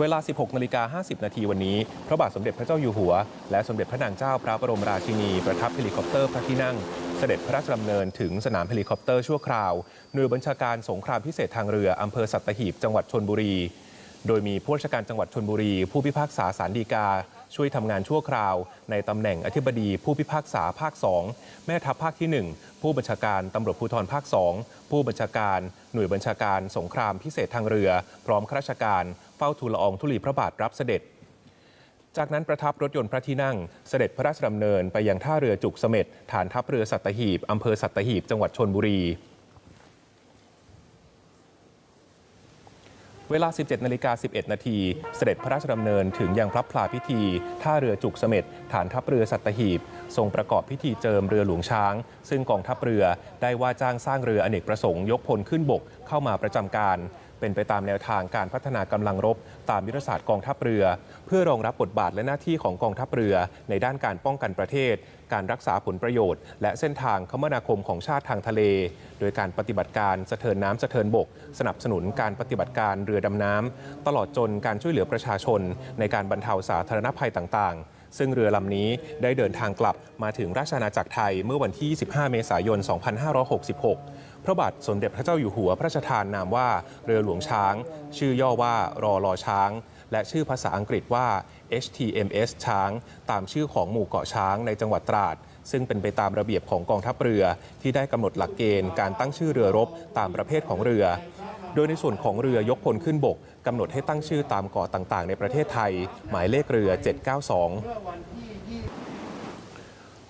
เวลา 16นาฬิกา50 นาทีวันนี้ พระบาทสมเด็จพระเจ้าอยู่หัว และสมเด็จพระนางเจ้าพระบรมราชินีประทับเฮลิคอปเตอร์พระที่นั่ง เสด็จพระราชดำเนินถึงสนามเฮลิคอปเตอร์ชั่วคราวหน่วยบัญชาการสงครามพิเศษทางเรืออำเภอสัตหีบจังหวัดชนบุรี โดยมีผู้ราชการจังหวัดชนบุรี ผู้พิพากษาสารดีกา ช่วยทำงานชั่วคราว ในตำแหน่งอธิบดีผู้พิพากษาภาค 2 แม่ทัพภาคที่ 1 ผู้บัญชาการตำรวจภูธรภาค 2 ผู้บัญชาการหน่วยบัญชาการสงครามพิเศษทางเรือ พร้อมข้าราชการเฝ้าทูลละอองธุลีพระบาทรับเสด็จจากนั้นประทับรถยนต์พระที่นั่ง เสด็จพระราชดำเนินไปยังท่าเรือจุกเสม็ดฐานทัพเรือสัตหีบอำเภอสัตหีบจังหวัดชนบุรี เวลา 17นาฬิกา11 นาทีเสด็จพระราชดำเนินถึงยังพระพลาพิธี ท่าเรือจุกเสม็ดฐานทัพเรือสัตหีบ ทรงประกอบพิธีเจิมเรือหลวงช้าง ซึ่งกองทัพเรือได้ว่าจ้างสร้างเรืออเนกประสงค์ยกพลขึ้นบกเข้ามาประจำการ เป็นไปตามแนวทางการพัฒนากำลังรบ ตามยุทธศาสตร์กองทัพเรือ เพื่อรองรับบทบาทและหน้าที่ของกองทัพเรือ ในด้านการป้องกันประเทศ การรักษาผลประโยชน์ และเส้นทางคมนาคมของชาติทางทะเล โดยการปฏิบัติการสะเทินน้ำสะเทินบก สนับสนุนการปฏิบัติการเรือดำน้ำตลอดจนการช่วยเหลือประชาชน ในการบรรเทาสาธารณภัยต่างๆ ซึ่งเรือลำนี้ได้เดินทางกลับมาถึงราชอาณาจักรไทยเมื่อวันที่ 25 เมษายน 2566 พระบาทสมเด็จพระเจ้าอยู่หัวพระราชทานนามว่าเรือหลวงช้าง ชื่อย่อว่ารอรอช้าง และชื่อภาษาอังกฤษว่า HTMS ช้าง ตามชื่อของหมู่เกาะช้างในจังหวัดตราด ซึ่งเป็นไปตามระเบียบของกองทัพเรือที่ได้กำหนดหลักเกณฑ์การตั้งชื่อเรือรบตามประเภทของเรือ โดยในส่วนของเรือยกพลขึ้นบกกำหนดให้ตั้งชื่อตามเกาะต่างๆ ในประเทศไทย หมายเลขเรือ 792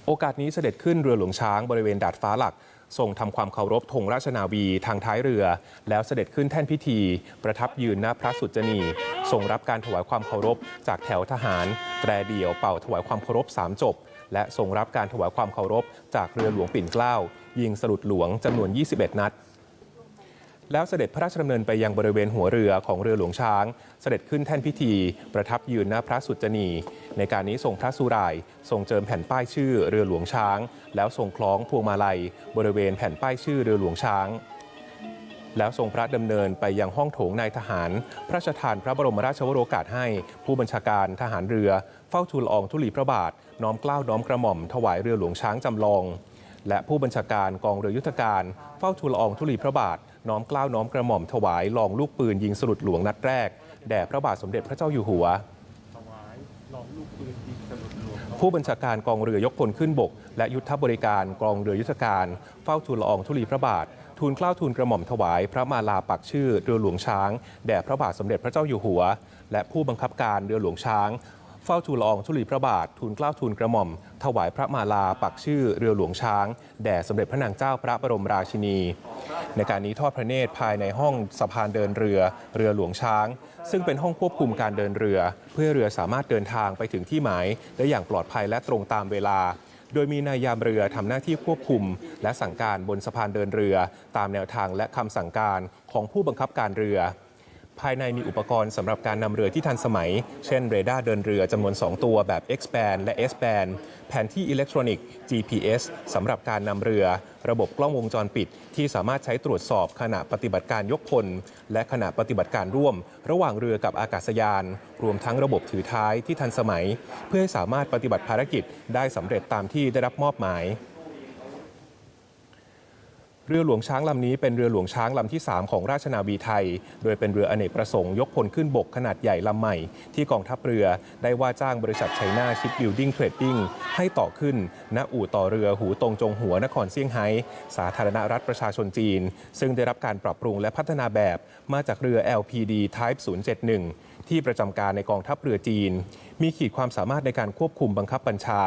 โอกาสนี้เสด็จขึ้นเรือหลวงช้างบริเวณดาดฟ้าหลักทรงทำความเคารพธงราชนาวีทางท้ายเรือ แล้วเสด็จขึ้นแท่นพิธี ประทับยืนหน้าพระสุจนีทรงรับการถวายความเคารพ จากแถวทหาร แตรเดี่ยวเป่าถวายความเคารพสามจบ และทรงรับการถวายความเคารพ จากเรือหลวงปิ่นเกล้ายิงสลุดหลวงจำนวน 21 นัด แล้วเสด็จพระราชดำเนินไปยังบริเวณหัวเรือของเรือหลวงช้าง เสด็จขึ้นแท่นพิธี ประทับยืนหน้าพระสุจนี ในการนี้ทรงพระสุรายทรงเจิมแผ่นป้ายชื่อเรือหลวงช้าง แล้วทรงคล้องพวงมาลัย บริเวณแผ่นป้ายชื่อเรือหลวงช้าง แล้วทรงพระดำเนินไปยังห้องโถงนายทหาร พระราชทานพระบรมราชวโรกาสให้ ผู้บัญชาการทหารเรือ เฝ้าทูลอองธุลีพระบาท น้อมเกล้าน้อมกระหม่อมถวายเรือหลวงช้างจำลอง และผู้บัญชาการกองเรือยุทธการ เฝ้าทูลอองธุลีพระบาท น้อมกล้าวน้อมกระหม่อมถวายลองลูกปืนยิงสลุดหลวงนัดแรก แด่พระบาทสมเด็จพระเจ้าอยู่หัว ผู้บัญชาการกองเรือยกพลขึ้นบก และยุทธบริการกองเรือยุทธการ เฝ้าทูลละอองธุลีพระบาททูลเกล้าทูลกระหม่อมถวาย พระมาลาปักชื่อเรือหลวงช้าง แด่พระบาทสมเด็จพระเจ้าอยู่หัว และผู้บังคับการเรือหลวงช้าง เฝ้าทูลละอองธุลีพระบาท ทูลเกล้าทูลกระหม่อม ถวายพระมาลาปักชื่อเรือหลวงช้าง แด่สมเด็จพระนางเจ้าพระบรมราชินี ในการนี้ทอดพระเนตรภายในห้องสะพานเดินเรือ เรือหลวงช้าง ซึ่งเป็นห้องควบคุมการเดินเรือ เพื่อเรือสามารถเดินทางไปถึงที่หมาย ได้อย่างปลอดภัยและตรงตามเวลาโดยมีนายยามเรือทำหน้าที่ควบคุม และสั่งการบนสะพานเดินเรือ ตามแนวทางและคำสั่งการของผู้บังคับการเรือ ภายในมีอุปกรณ์สำหรับการนำเรือที่ทันสมัย เช่นเรดาร์เดินเรือจำนวน 2 ตัวแบบ X band และ S band แผนที่อิเล็กทรอนิกส์ GPS สำหรับการนำเรือ ระบบกล้องวงจรปิด ที่สามารถใช้ตรวจสอบขณะปฏิบัติการยกพล และขณะปฏิบัติการร่วม ระหว่างเรือกับอากาศยาน รวมทั้งระบบถือท้ายที่ทันสมัย เพื่อให้สามารถปฏิบัติภารกิจได้สำเร็จตามที่ได้รับมอบหมาย เรือหลวงช้างลำนี้เป็นเรือหลวงช้างลำที่ 3 ของราชนาวีไทย โดยเป็นเรืออเนกประสงค์ยกพลขึ้นบกขนาดใหญ่ลำใหม่ ที่กองทัพเรือได้ว่าจ้างบริษัทไชน่าชิปบิลดิ้งเทรดดิ้งให้ต่อขึ้น ณอู่ต่อเรือหูตรงจงหัวนครเซี่ยงไฮ้สาธารณรัฐประชาชนจีน ซึ่งได้รับการปรับปรุงและพัฒนาแบบมาจากเรือ LPD Type 071 ที่ประจำการในกองทัพเรือจีน มีขีดความสามารถในการควบคุมบังคับบัญชา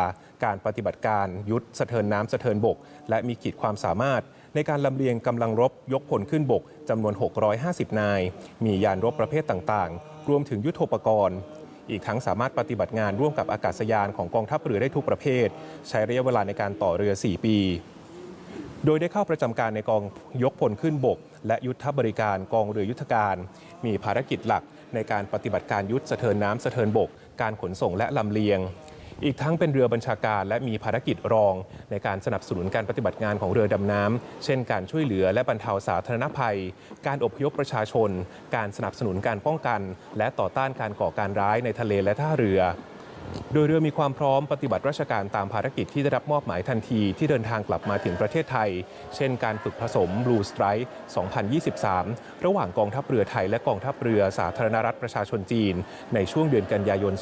การปฏิบัติการยุทธสะเทินน้ำสะเทินบก และมีขีดความสามารถ ในการลำเลียงกำลังรบยกพลขึ้นบกจำนวน 650 นาย มียานรบประเภทต่างๆ รวมถึงยุทโธปกรณ์ อีกทั้งสามารถปฏิบัติงานร่วมกับอากาศยานของกองทัพเรือได้ทุกประเภท ใช้ระยะเวลาในการต่อเรือ 4 ปี โดยได้เข้าประจำการในกองยกพลขึ้นบก และยุทธบริการกองเรือยุทธการ มีภารกิจหลักในการปฏิบัติการยุทธสะเทินน้ำสะเทินบก การขนส่งและลำเลียง อีกทั้งเป็นเรือบัญชาการและมีภารกิจรอง ในการสนับสนุนการปฏิบัติงานของเรือดำน้ำ เช่นการช่วยเหลือและบรรเทาสาธารณภัย การอบพยพประชาชน การสนับสนุนการป้องกัน และต่อต้านการก่อการร้ายในทะเลและท่าเรือ โดยเรือมีความพร้อมปฏิบัติราชการตามภารกิจที่ได้รับมอบหมายทันทีที่เดินทางกลับมาถึงประเทศไทย เช่นการฝึกผสม Blue Strike 2023 ระหว่างกองทัพเรือไทยและกองทัพเรือสาธารณรัฐประชาชนจีน ในช่วงเดือนกันยายน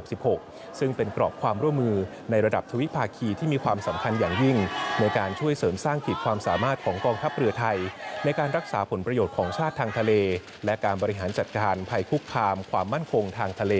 2566 ซึ่งเป็นกรอบความร่วมมือในระดับทวิภาคีที่มีความสำคัญอย่างยิ่ง ในการช่วยเสริมสร้างขีดความสามารถของกองทัพเรือไทย ในการรักษาผลประโยชน์ของชาติทางทะเล และการบริหารจัดการภัยคุกคาม ความมั่นคงทางทะเล